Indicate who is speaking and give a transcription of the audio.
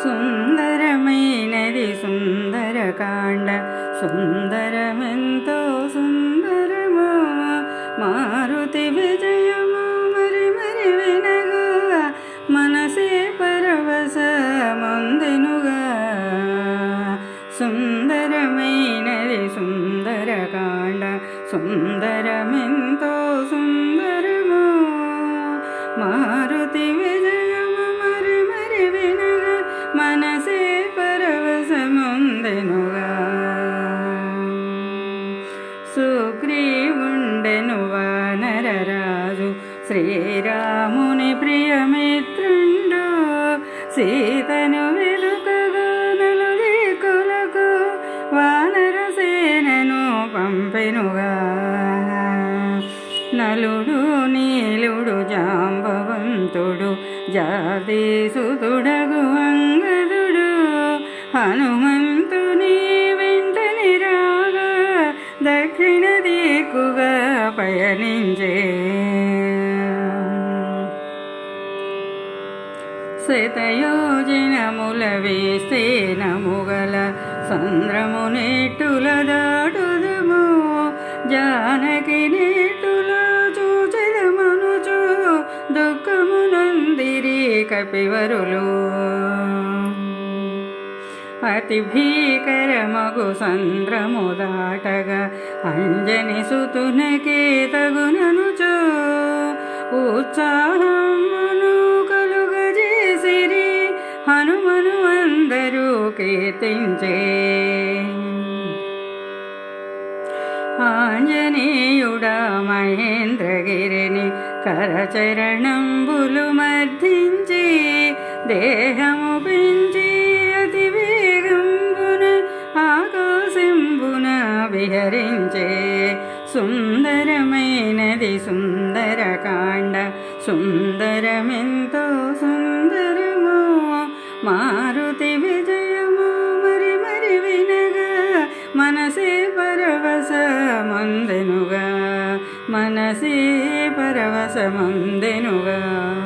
Speaker 1: సుందరమైనది సుందరకాండ సుందరమెంతో సుందరమో మారుతి విజయము మరి మరి వినగా మనసే పరవశ మందెనుగా సుందరమైనది సుందరకాండ సుందరమెంతో సుందరమో మారుతి సుగ్రీవుండెను వానరరాజు. శ్రీరాముని ప్రియమిత్రుండు సీతను వెలుకగా నలుదిక్కులకు వానర సేనను పంపెనుగా. నలుడు నీలుడు జాంబవంతుడు జాతీసుతుడగు అంగదుడు హనుమంతు పయనించే. శతయోజనముల వేస్తే నముగల సంద్రము నేటుల దాటుదము. జానకి నెట్టుల చూచెదమనుచు దుఃఖమునందిరి కపివరులు. అతి భీకర మగు సంద్రము దాటగా అంజని సుతునకే తగుననుచో ఉత్సాహమును కలుగజేసిరి. హనుమను అందరూ కీర్తించే. ఆంజనేయుడా మహేంద్రగిరిని కరచరణంబులు మర్ధించి. దేహము సుందరమైనది సుందరకాండ. సుందరమెంతో సుందరమో మారుతి విజయము మరి మరి వినగా మనసే పరవశ మందెనుగా. మనసే పరవశ మందెనుగా.